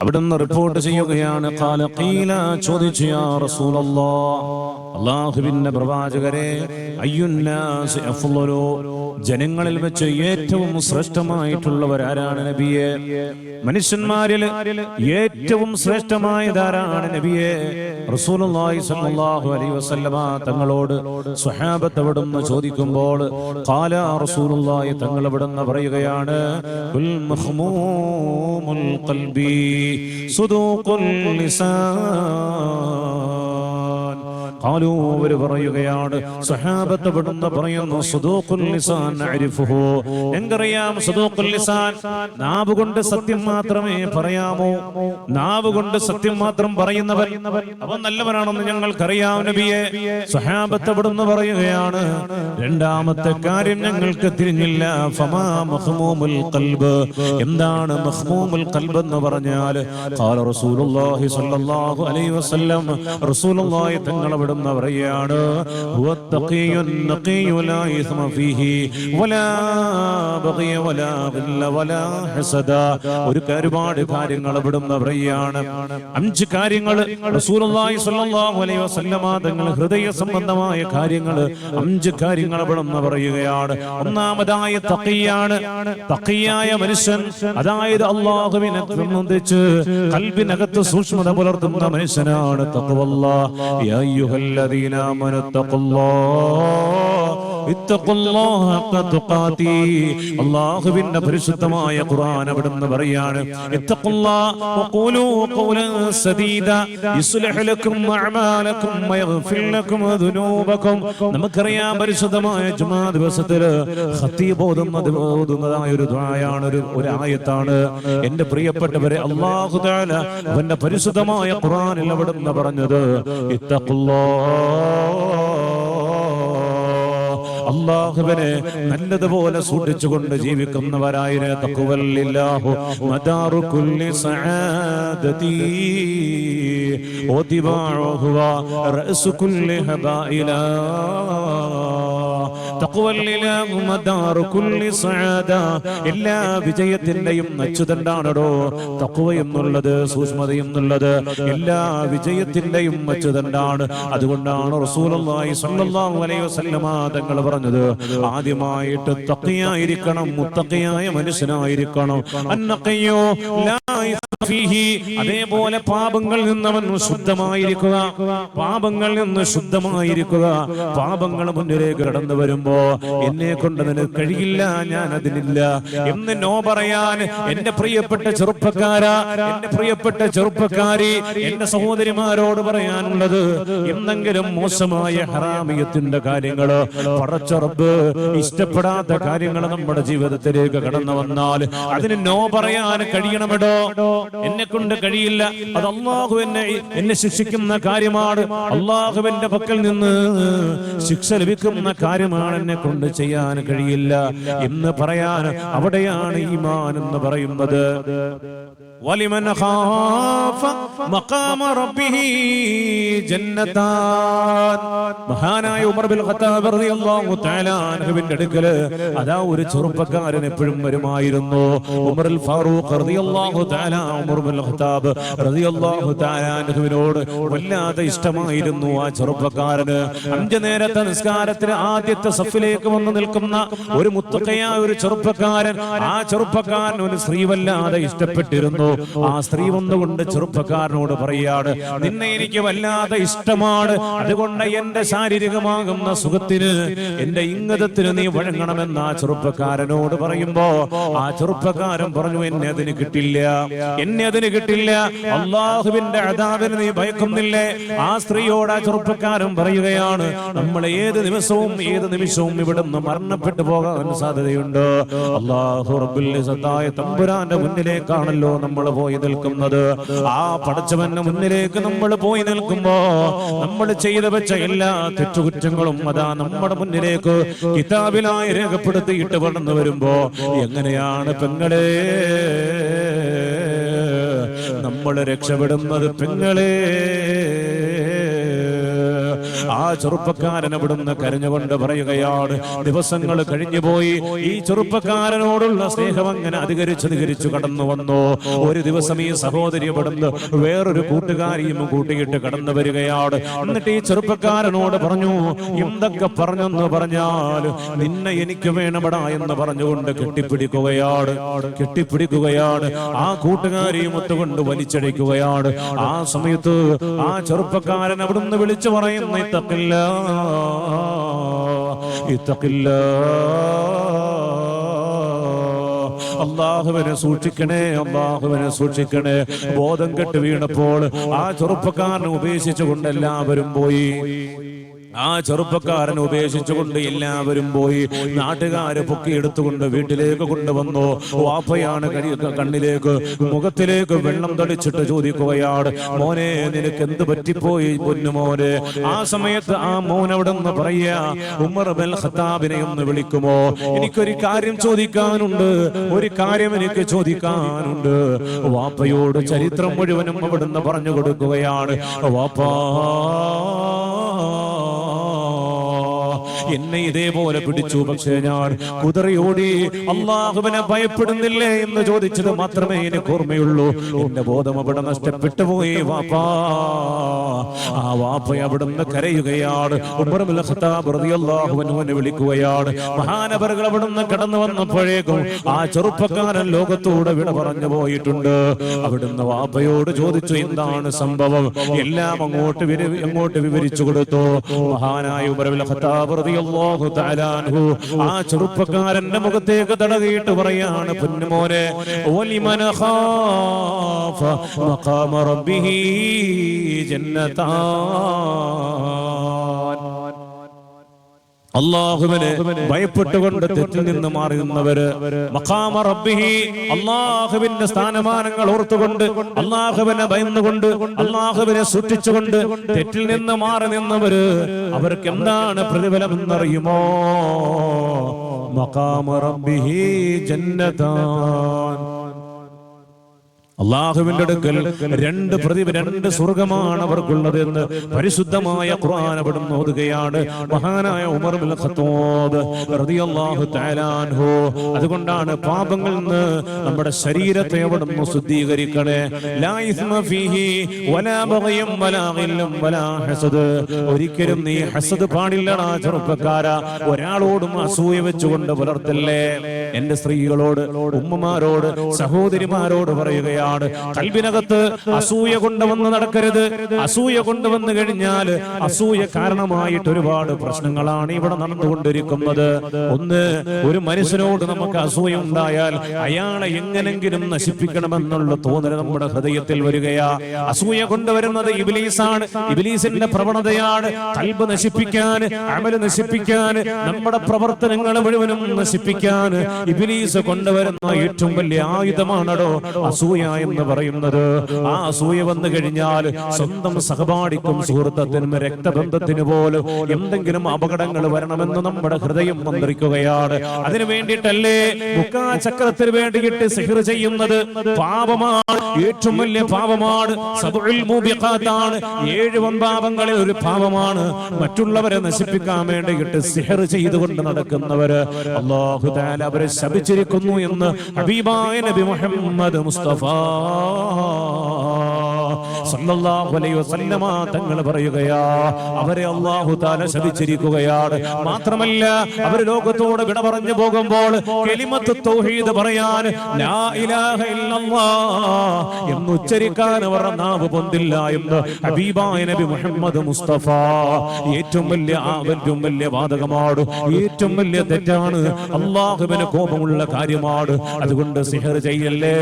അവിടുന്ന് റിപ്പോർട്ട് ചെയ്യുകയാണ് ചോദിച്ചു അള്ളാഹുവിന്റെ പ്രവാചകരെ അയ്യുന്നാസ് ജനങ്ങളിൽ വെച്ച് ഏറ്റവും ശ്രേഷ്ഠമായിട്ടുള്ളവർ ആരാണ് നബിയെ? മനുഷ്യന്മാരിൽ ഏറ്റവും ശ്രേഷ്ഠമായതാരാണ് നബിയെ? റസൂലുള്ളാഹി അലൈഹി വസല്ലമ തങ്ങളോട് സ്വഹാബത്ത് അവിടുന്ന് ചോദിക്കുമ്പോൾ ഖാല റസൂലുള്ളാഹി തങ്ങൾ അവിടുന്ന് പറയുകയാണ് ഉൽ ഖൽബി സുദൂഖുൽ ലിസാൻ ഖാലൂ അവർ പറയുകയാണ് സഹാബത്ത് ഇവിടുന്ന് പറയുന്നു സുദൂഖുൽ ലിസാൻ നഅരിഫുഹു എങ്കറിയാം സുദൂഖുൽ ലിസാൻ? നാവ് കൊണ്ട് സത്യം മാത്രമേ പറയാമോ? നാവ് കൊണ്ട് സത്യം മാത്രം പറയുന്നവൻ അവൻ നല്ലവനാണെന്ന് ഞങ്ങൾക്കറിയാം നബിയെ. സഹാബത്ത് ഇവിടുന്ന് പറയുകയാണ് രണ്ടാമത്തെ കാര്യം ഞങ്ങൾക്ക് തിരിഞ്ഞില്ല. ഫമാ മഹ്മൂമുൽ ഖൽബ്. എന്താണ് മഹ്മൂമുൽ ഖൽബ് എന്ന് പറഞ്ഞാൽ ഖാല റസൂലുള്ളാഹി സ്വല്ലല്ലാഹു അലൈഹി വസല്ലം റസൂലുള്ളാഹി തങ്ങൾ അവിടുന്ന് പറയാണ് ഒരു ഒരുപാട് കാര്യങ്ങൾ അവിടുന്ന് പറയാണ് അഞ്ച് കാര്യങ്ങൾ തങ്ങൾ ഹൃദയ സംബന്ധമായ കാര്യങ്ങൾ അഞ്ച് കാര്യങ്ങൾ അവിടുന്ന് പറയുകയാണ് ഒന്നാമതായ തക്കയാണ് തക്കയായ മനുഷ്യൻ അതായത് അള്ളാഹുവിനെ സംബന്ധിച്ച് കൽവിനകത്ത് സൂക്ഷ്മത പുലർത്തുന്ന മനുഷ്യനാണ് തഖ്വല്ലാ الذين آمنوا اتقوا الله തുഖാതി പരിശുദ്ധമായ ഖുർആൻ അവിടുന്ന് പറയാണ്. നമുക്കറിയാം പരിശുദ്ധമായ ജുമാ ദിവസത്തിൽ ഖത്തീബ് ഓതുന്നത് ഓതുന്നതായ ഒരു ദുആയാണ് ഒരു ഒരു ആയത്താണ്. എന്റെ പ്രിയപ്പെട്ടവരെ അല്ലാഹു തആല അവന്റെ പരിശുദ്ധമായ ഖുർആനിൽ അവിടുന്ന് പറഞ്ഞത് ഇത്തഖുല്ലാഹ് അള്ളാഹുവിനെ നല്ലതുപോലെ സൂക്ഷിച്ചുകൊണ്ട് ജീവിക്കുന്നവരായിരെ തക്കുവല്ലില്ലാഹു മദാറു കുല്ലി സആദതി വതിബാഉഹു റഅസു കുല്ലി ഹബായിലാ തഖ്വല്ലില്ലാഹു കുല്ലി സആദ എല്ലാ വിജയത്തിന്റെയും അച്ചുതണ്ടാണടോ തഖ്വ എന്നുള്ളത് സൂക്ഷ്മത എന്നുള്ളത് എല്ലാ വിജയത്തിന്റെയും അച്ചുതണ്ടാണ് അതുകൊണ്ടാണ് റസൂലുള്ളാഹി സ്വല്ലല്ലാഹു അലൈഹി വസല്ലമ തങ്ങൾ പറഞ്ഞത്. ആദ്യമായിട്ട് തഖിയായിരിക്കണം മുത്തഖിയായ മനുഷ്യനായിരിക്കണം. അന്നഖിയോ ലാ അതേപോലെ പാപങ്ങളിൽ നിന്നവൻ ശുദ്ധമായിരിക്കുക. പാപങ്ങളിൽ നിന്ന് ശുദ്ധമായിരിക്കുക. പാപങ്ങൾ മുന്നിലേക്ക് കടന്നു വരുമ്പോ എന്നെ കൊണ്ട് കഴിയില്ല ഞാൻ അതിനില്ല. എന്ന് നോ പറയാൻ എന്റെ പ്രിയപ്പെട്ട ചെറുപ്പക്കാരാ എന്റെ പ്രിയപ്പെട്ട ചെറുപ്പക്കാരി എന്റെ സഹോദരിമാരോട് പറയാനുള്ളത് എന്തെങ്കിലും മോശമായ ഹറാമിയത്തിന്റെ കാര്യങ്ങൾ പടച്ചുറപ്പ് ഇഷ്ടപ്പെടാത്ത കാര്യങ്ങൾ നമ്മുടെ ജീവിതത്തിലേക്ക് കടന്നു വന്നാൽ അതിന് നോ പറയാൻ കഴിയണമെടോ? എന്നെ കൊണ്ട് കഴിയില്ല. അത് അള്ളാഹു എന്നെ എന്നെ ശിക്ഷിക്കുന്ന കാര്യമാണ്. അള്ളാഹുവിന്റെ പക്കൽ നിന്ന് ശിക്ഷ ലഭിക്കുന്ന കാര്യമാണ് എന്നെ കൊണ്ട് ചെയ്യാൻ കഴിയില്ല എന്ന് പറയാൻ അവിടെയാണ് ഈമാൻ എന്ന് പറയുന്നത്. ولمن خاف مقام ربه جنتان മഹാനായ ഉമർ ബിൻ ഖത്താബ് റളിയല്ലാഹു തആല അൻഹുവിന്റെ അടുക്കല് അതാ ഒരു ചെറുപ്പക്കാരൻ എപ്പോഴും വരുമായിരുന്നു ഉമർ അൽ ഫാറൂഖ് റളിയല്ലാഹു തആല ഉമർ ബിൻ ഖത്താബ് റളിയല്ലാഹു തആല അൻഹുവിനോട് വല്ലാതെ ഇഷ്ടമായിരുന്നു ആ ചെറുപ്പക്കാരന് അഞ്ചു നേരത്തെ നിസ്കാരത്തിന് ആദ്യത്തെ സഫിലേക്ക് വന്ന് നിൽക്കുന്ന ഒരു മുത്തക്കയായ ഒരു ചെറുപ്പക്കാരൻ ആ ചെറുപ്പക്കാരൻ ഒരു സ്ത്രീ വല്ലാതെ ഇഷ്ടപ്പെട്ടിരുന്നു ആ സ്ത്രീ വന്നുകൊണ്ട് ചെറുപ്പക്കാരനോട് പറയാണ് നിന്നെ എനിക്ക് വല്ലാതെ ഇഷ്ടമാണ്. അതുകൊണ്ട് എന്റെ ശാരീരികമാകുന്ന സുഖത്തിന് എന്റെ ഇംഗതത്തിന് നീ വഴങ്ങണമെന്ന് ആ ചെറുപ്പക്കാരനോട് പറയുമ്പോ ആ ചെറുപ്പക്കാരൻ പറഞ്ഞു എന്നെ അതിന് കിട്ടില്ല. എന്നെ അതിന് കിട്ടില്ല. അള്ളാഹുവിന്റെ അതാവിന് നീ ഭയക്കുന്നില്ലേ? ആ സ്ത്രീയോട് ആ ചെറുപ്പക്കാരൻ പറയുകയാണ് നമ്മൾ ഏത് ദിവസവും ഏത് നിമിഷവും ഇവിടുന്ന് മരണപ്പെട്ടു പോകാൻ സാധ്യതയുണ്ട്. അള്ളാഹു തമ്പുരാന്റെ മുന്നിലേക്കാണല്ലോ നമ്മൾ പോയി നിൽക്കുന്നത്. ആ പടച്ചവന്റെ മുന്നിലേക്ക് നമ്മൾ പോയി നിൽക്കുമ്പോ നമ്മൾ ചെയ്തു വെച്ച എല്ലാ തെറ്റുകുറ്റങ്ങളും അതാ നമ്മുടെ മുന്നിലേക്ക് കിതാബിലായി രേഖപ്പെടുത്തിയിട്ട് വളർന്നു വരുമ്പോ എങ്ങനെയാണ് പെങ്ങളെ? നമ്മൾ രക്ഷപ്പെടുന്നത് പെങ്ങളെ. ചെറുപ്പക്കാരൻ അവിടുന്ന് കരഞ്ഞുകൊണ്ട് പറയുകയാണ് ദിവസങ്ങൾ കഴിഞ്ഞുപോയി. ഈ ചെറുപ്പക്കാരനോടുള്ള സ്നേഹം അങ്ങനെ അധികരിച്ച് അധികരിച്ചു കടന്നു വന്നു. ഒരു ദിവസം ഈ സഹോദരി അവിടുന്ന് വേറൊരു കൂട്ടുകാരിയും കൂട്ടിയിട്ട് കടന്നു വരികയാണ്. എന്നിട്ട് ഈ ചെറുപ്പക്കാരനോട് പറഞ്ഞു എന്തൊക്കെ പറഞ്ഞെന്ന് പറഞ്ഞാൽ നിന്നെ എനിക്ക് വേണമടാ എന്ന് പറഞ്ഞുകൊണ്ട് കെട്ടിപ്പിടിക്കുകയാണ് കെട്ടിപ്പിടിക്കുകയാണ്. ആ കൂട്ടുകാരിയും ഒത്തുകൊണ്ട് വലിച്ചടിക്കുകയാണ്. ആ സമയത്ത് ആ ചെറുപ്പക്കാരൻ അവിടുന്ന് വിളിച്ചു പറയുന്ന ഇത്തക്കില്ല الله അള്ളാഹുവിനെ സൂക്ഷിക്കണേ അള്ളാഹുവിനെ സൂക്ഷിക്കണേ. ബോധം കെട്ട് വീണപ്പോൾ ആ ചെറുപ്പക്കാരനെ ഉപേക്ഷിച്ചുകൊണ്ട് എല്ലാവരും പോയി. ആ ചെറുപ്പക്കാരൻ ഉപേക്ഷിച്ചുകൊണ്ട് എല്ലാവരും പോയി നാട്ടുകാര് പൊക്കിയെടുത്തുകൊണ്ട് വീട്ടിലേക്ക് കൊണ്ടുവന്നു. വാപ്പയാണ് കണ്ണിലേക്ക് മുഖത്തിലേക്ക് വെള്ളം തളിച്ചിട്ട് ചോദിക്കുകയാണ് മോനെ നിനക്ക് എന്ത് പറ്റിപ്പോയി പൊന്നുമോനെ ആ സമയത്ത് ആ മോൻ അവിടെ നിന്ന് പറയാ ഉമർ ബൽ ഖത്താബിനെ ഒന്ന് വിളിക്കുമോ? എനിക്കൊരു കാര്യം ചോദിക്കാനുണ്ട് ഒരു കാര്യം എനിക്ക് ചോദിക്കാനുണ്ട്. വാപ്പയോട് ചരിത്രം മുഴുവനും അവിടുന്ന് പറഞ്ഞു കൊടുക്കുകയാണ്. വാപ്പാ എന്നെ ഇതേപോലെ പിടിച്ചു. പക്ഷേ ഞാൻ കുതിറിയോടി അള്ളാഹുവിനെ ഭയപ്പെടുന്നില്ലേ? എന്ന് ചോദിച്ചത് മാത്രമേ എനിക്ക് ഓർമ്മയുള്ളൂ. എന്റെ ബോധം അവിടെ നഷ്ടപ്പെട്ടു പോയി. വാപ്പാ ആ വാപ്പ അവിടുന്ന് കരയുകയാണ്. വിളിക്കുകയാണ്. മഹാനവറുകൾ അവിടുന്ന് കടന്നു വന്നപ്പോഴേക്കും ആ ചെറുപ്പക്കാരൻ ലോകത്തോട് വിട പറഞ്ഞു പോയിട്ടുണ്ട്. അവിടുന്ന് വാപ്പയോട് ചോദിച്ചു എന്താണ് സംഭവം? എല്ലാം അങ്ങോട്ട് അങ്ങോട്ട് വിവരിച്ചു കൊടുത്തു. മഹാനായ ഖത്താബ് ആ ചെറുപ്പക്കാരന്റെ മുഖത്തേക്ക് തടകിയിട്ട് പറയാണ് പൊന്നുമോനെ മഖാമ റബ്ബിഹി ജന്നതാൻ അള്ളാഹുവിനെ ഭയപ്പെട്ടുകൊണ്ട് തെറ്റിൽ നിന്ന് മാറി നിന്നവര് മഖാമ റബ്ബിഹി അള്ളാഹുവിന്റെ സ്ഥാനമാനങ്ങൾ ഓർത്തുകൊണ്ട് അള്ളാഹുവിനെ ഭയന്നുകൊണ്ട് അള്ളാഹുവിനെ സൂക്ഷിച്ചുകൊണ്ട് തെറ്റിൽ നിന്ന് മാറി നിന്നവര് അവർക്ക് എന്താണ് പ്രതിഫലം എന്നറിയുമോ മഖാമ റബ്ബിഹി ജന്നതാൻ അള്ളാഹുവിന്റെ അടുക്കൽ രണ്ട് പ്രതി രണ്ട് സ്വർഗമാണ് അവർക്കുള്ളത് എന്ന് പരിശുദ്ധമായ ഖുർആൻ അവിടുന്ന് ഓതുകയാണ്. മഹാനായ ഉമർ ഖത്താബ് റളിയല്ലാഹു അതുകൊണ്ടാണ് പാപങ്ങളിൽ നിന്ന് നമ്മുടെ ശരീരത്തെ അവിടുന്ന് ശുദ്ധീകരിക്കണേ. ലാ ഇസ്മ ഫീഹി വലാ ബഗയം വലാ ഗില്ലും വലാ ഹസദ്. ഒരിക്കലും നീ ഹസദ് പാടില്ലടാ ചെറുപ്പക്കാര. ഒരാളോടും അസൂയ വെച്ചുകൊണ്ട് പുലർത്തല്ലേ? എന്റെ സ്ത്രീകളോട് ഉമ്മമാരോട് സഹോദരിമാരോട് പറയുകയാണ് കൽവിനകത്ത് അസൂയ കൊണ്ടുവന്ന് നടക്കരുത്. അസൂയ കൊണ്ടുവന്ന് കഴിഞ്ഞാൽ അസൂയ കാരണമായിട്ട് ഒരുപാട് പ്രശ്നങ്ങളാണ് ഇവിടെ നടന്നുകൊണ്ടിരിക്കുന്നത്. ഒന്ന് ഒരു മനുഷ്യനോട് നമുക്ക് അസൂയ ഉണ്ടായാൽ അയാളെ എങ്ങനെങ്കിലും നശിപ്പിക്കണമെന്നുള്ള തോന്നൽ നമ്മുടെ ഹൃദയത്തിൽ വരികയാ. അസൂയ കൊണ്ടുവരുന്നത് ഇബിലീസാണ്. ഇബിലീസിന്റെ പ്രവണതയാണ് കൽബ് നശിപ്പിക്കാൻ അമൽ നശിപ്പിക്കാൻ നമ്മുടെ പ്രവർത്തനങ്ങൾ മുഴുവനും നശിപ്പിക്കാൻ. ഇബിലീസ് കൊണ്ടുവരുന്ന ഏറ്റവും വലിയ ആയുധമാണടോ അസൂയ എന്ന് പറയുന്നത്. ആ അസൂയ വന്നു കഴിഞ്ഞാൽ സ്വന്തം സഹപാഠിക്കും സുഹൃത്തത്തിനും രക്തബന്ധത്തിന് പോലും എന്തെങ്കിലും അപകടങ്ങൾ വരണമെന്ന് നമ്മുടെ ഹൃദയം മന്ത്രിക്കുകയാണ് അതിനു വേണ്ടിയിട്ടല്ലേ മുക്കാചക്രത്തിന് വേണ്ടിയിട്ട് സിഹർ ചെയ്യുന്നത്? പാപമാണ്. ഏറ്റവും വലിയ പാപമാണ്. ാണ് ഏഴ് വൻപാപങ്ങളിൽ ഒരു പാപമാണ്. മറ്റുള്ളവരെ നശിപ്പിക്കാൻ വേണ്ടിയിട്ട് സിഹർ ചെയ്തുകൊണ്ട് നടക്കുന്നവര് അള്ളാഹു താല അവരെ ശപിച്ചിരിക്കുന്നു എന്ന് ഹബീബായ നബി മുഹമ്മദ് മുസ്തഫ. സല്ലല്ലാഹു അലൈഹി വസല്ലമ തങ്ങൾ പറയുകയാ അവരെ അള്ളാഹു താല ശപിച്ചിരിക്കുകയാണ്. മാത്രമല്ല അവർ ലോകത്തോട് വിട പറഞ്ഞു പോകുമ്പോൾ കെലിമത്ത് തൗഹീദ് പറയാൻ ലാ ഇലാഹ ഇല്ലല്ലാഹ് എന്ന് ഉച്ചരിക്കാൻ അവർ നാവ് പൊന്തില്ല എന്ന് ഹബീബായ നബി മുഹമ്മദ് മുസ്തഫ ഏറ്റവും വലിയ ഏറ്റവും വലിയ വാദകമാണ് ഏറ്റവും വലിയ തെറ്റാണ് അള്ളാഹുവിന് കോപമുള്ള കാര്യമാണ്. അതുകൊണ്ട് സിഹർ ചെയ്യല്ലേ?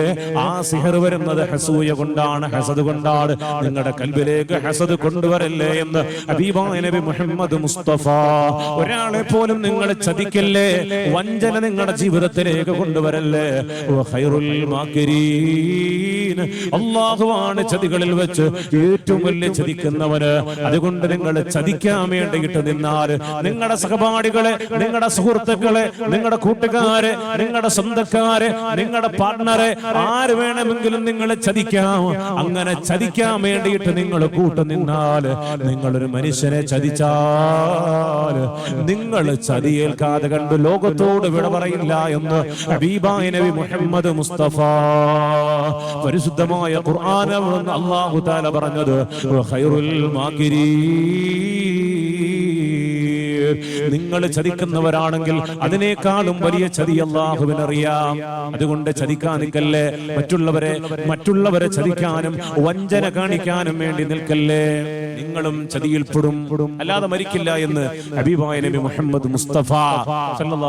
ആ സിഹർ വരുന്നത് ഹസൂയ കൊണ്ടാണ് ഹസദ് കൊണ്ടാണ് നിങ്ങളുടെ കൽബിലേക്ക് ഹസദ് കൊണ്ടുവരല്ലേ എന്ന് നബി മുഹമ്മദ് മുസ്തഫ. ഒരാളെ പോലും നിങ്ങൾ ചതിക്കല്ലേ? വഞ്ചന നിങ്ങളുടെ ജീവിതത്തിലേക്ക് കൊണ്ടുവരല്ലേ? ഹൈറുൽ ഖൈറുൽ മാക്കിരീൻ. അള്ളാഹുവാണ് ചതികളിൽ വെച്ച് ഏറ്റവും വലിയ ചതിക്കുന്നവന് അതുകൊണ്ട് നിങ്ങൾ ചതിക്കാൻ വേണ്ടിയിട്ട് നിന്നാൽ നിങ്ങളുടെ സഹപാഠികളെ നിങ്ങളുടെ സുഹൃത്തുക്കളെ നിങ്ങളുടെ കൂട്ടുകാരെ നിങ്ങളുടെ സ്വന്തക്കാരെ നിങ്ങളുടെ പാർട്ട്ണറെ ആര് വേണമെങ്കിലും നിങ്ങൾ ചതിക്കാം. അങ്ങനെ ചതിക്കാൻ വേണ്ടിയിട്ട് നിങ്ങൾ കൂട്ടു നിന്നാൽ നിങ്ങളൊരു മനുഷ്യനെ ചതിച്ചാൽ നിങ്ങൾ ചതിയേൽക്കാതെ കണ്ട് ലോകത്തോട് വിട പറയില്ല എന്ന് ഹബീബായ നബി മുഹമ്മദ് മുസ്തഫ പരിശുദ്ധമായ ഖുർആൻ അള്ളാഹു താല പറഞ്ഞത് നിങ്ങൾ ചതിക്കുന്നവരാണെങ്കിൽ അതിനേക്കാളും വലിയ ചതി അള്ളാഹുവിനറിയാം. അതുകൊണ്ട് ചതിക്കാൻ നിൽക്കല്ലേ മറ്റുള്ളവരെ മറ്റുള്ളവരെ ചതിക്കാനും വഞ്ചന കാണിക്കാനും വേണ്ടി നിൽക്കല്ലേ? നിങ്ങളും ചതിയിൽപ്പെടും അല്ലാതെ മരിക്കില്ല എന്ന് ഹബീബായ നബി മുഹമ്മദ് മുസ്തഫ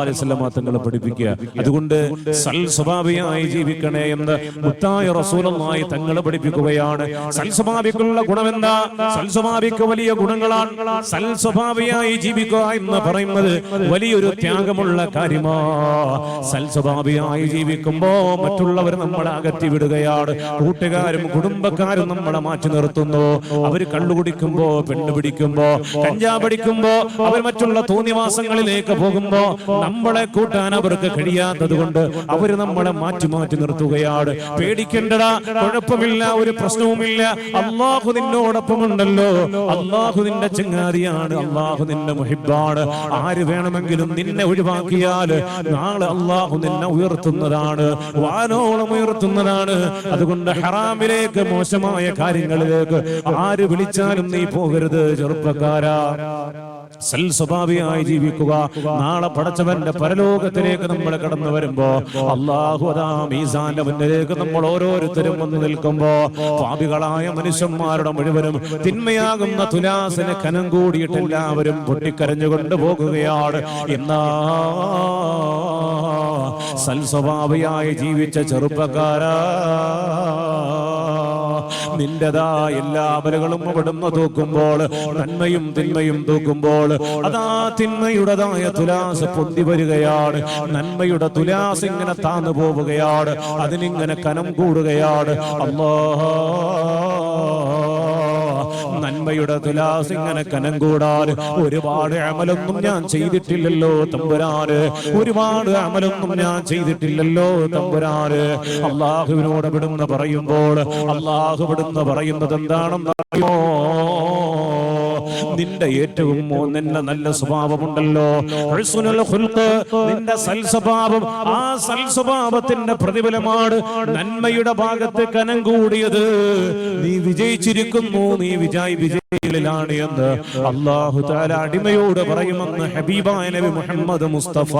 അലൈഹി വസല്ലമ തങ്ങളെ പഠിപ്പിക്കുക. അതുകൊണ്ട് സൽ സ്വഭാവിയായി ജീവിക്കണേ എന്ന് മുത്തായ റസൂലുള്ളാഹി തങ്ങളെ പഠിപ്പിക്കുകയാണ്. സൽ സ്വഭാവിക്കുള്ള ഗുണമെന്താ? സൽ സ്വഭാവിക്ക് വലിയ ഗുണങ്ങളാണ്. സൽ സ്വഭാവിയായി ജീവിക്കുക എന്ന് പറയുന്നത് വലിയൊരു ത്യാഗമുള്ള കാര്യമാ. സൽസ്വഭാവിയായി ജീവിക്കുമ്പോ മറ്റുള്ളവർ നമ്മളെ അകറ്റി വിടുകയാണ്. കൂട്ടുകാരും കുടുംബക്കാരും നമ്മളെ മാറ്റി നിർത്തുന്നു. അവർ കള്ളു കുടിക്കുമ്പോ പെണ്ണ് പിടിക്കുമ്പോ കഞ്ചാ പിടിക്കുമ്പോ അവർ മറ്റുള്ള തോന്നിവാസങ്ങളിലേക്ക് പോകുമ്പോ നമ്മളെ കൂട്ടാൻ അവർക്ക് കഴിയാത്തത് കൊണ്ട് അവർ നമ്മളെ മാറ്റി മാറ്റി നിർത്തുകയാണ്. പേടിക്കേണ്ടടാ കുഴപ്പമില്ല ഒരു പ്രശ്നവുമില്ല. അള്ളാഹു നിന്നോടൊപ്പമുണ്ടല്ലോ. അള്ളാഹു നിന്റെ ചങ്ങാതിയാണ്. അള്ളാഹു നിന്റെ മുഹിബാണ് ആര് വേണമെങ്കിലും നിന്നെ ഒഴിവാക്കിയാൽ നാളെ അള്ളാഹു നിന്നെ ഉയർത്തുന്നതാണ് വാനോളം ഉയർത്തുന്നതാണ്. അതുകൊണ്ട് ഹറാമിലേക്ക് മോശമായ കാര്യങ്ങളിലേക്ക് ആര് വിളിച്ചാലും നീ പോകരുത് ചെറുപ്പക്കാരാ. സൽ സ്വഭാവിയായി ജീവിക്കുക. നാളെ പടച്ചവന്റെ പരലോകത്തിലേക്ക് നമ്മൾ കടന്നു വരുമ്പോ അള്ളാഹു മീസാന്റെ മുന്നിലേക്ക് നമ്മൾ ഓരോരുത്തരും വന്ന് നിൽക്കുമ്പോ പാപികളായ മനുഷ്യന്മാരുടെ മുഴുവനും തിന്മയാകുന്ന തുലാസിന് കനം കൂടിയിട്ട് എല്ലാവരും പൊട്ടിക്കരഞ്ഞുകൊണ്ട് പോകുകയാണ്. എന്നാ സൽസ്വഭാവിയായി ജീവിച്ച ചെറുപ്പക്കാരാ. നിന്റെതാ എല്ലാ അമലുകളും അവിടുന്ന് തൂക്കുമ്പോൾ നന്മയും തിന്മയും തൂക്കുമ്പോൾ അതാ തിന്മയുടേതായ തുലാസ് പൊന്തി വരികയാണ്. നന്മയുടെ തുലാസ് ഇങ്ങനെ താന്നു പോവുകയാണ്. അതിനിങ്ങനെ കനം കൂടുകയാണ്. അല്ലാ നന്മയുടെ തുലാസ് ഇങ്ങനെ കനം കൂടാൻ ഒരുപാട് അമലൊന്നും ഞാൻ ചെയ്തിട്ടില്ലല്ലോ തമ്പുരാന്. ഒരുപാട് അമലൊന്നും ഞാൻ ചെയ്തിട്ടില്ലല്ലോ തമ്പുരാന്. അള്ളാഹുവിനോട് വിടുന്ന് പറയുമ്പോൾ അള്ളാഹു വിടുന്ന് പറയുന്നത് എന്താണെന്ന് അറിയോ നിന്റെ ഏറ്റവും നിന്റെ നല്ല സ്വഭാവമുണ്ടല്ലോ. നിന്റെ സൽസ്വഭാവം ആ സൽസ്വഭാവത്തിന്റെ പ്രതിഫലമാണ് നന്മയുടെ ഭാഗത്ത് കനം കൂടിയത്. നീ വിജയിച്ചിരിക്കുന്നു നീ വിജയ് വിജയിലാണ് എന്ന് അള്ളാഹു താല അടിമയോട് പറയുമെന്ന് ഹബീബായ നബി മുഹമ്മദ് മുസ്തഫ.